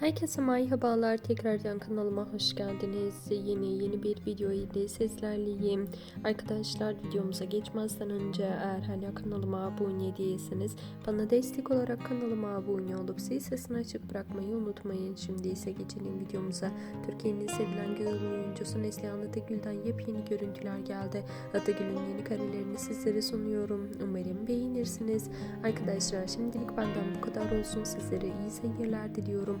Herkese merhabalar. Tekrardan kanalıma hoş geldiniz. Yeni yeni bir video ile sizlerleyim. Arkadaşlar videomuza geçmezden önce eğer hala kanalıma abone değilseniz bana destek olarak kanalıma abone olup zil sesini açık bırakmayı unutmayın. Şimdi ise geçelim videomuza. Türkiye'nin sevilen güzel oyuncusu Neslihan Atıgül'den yepyeni görüntüler geldi. Atıgül'ün yeni karelerini sizlere sunuyorum. Umarım beğenirsiniz. Arkadaşlar şimdilik benden bu kadar olsun. Sizlere iyi seyirler diliyorum.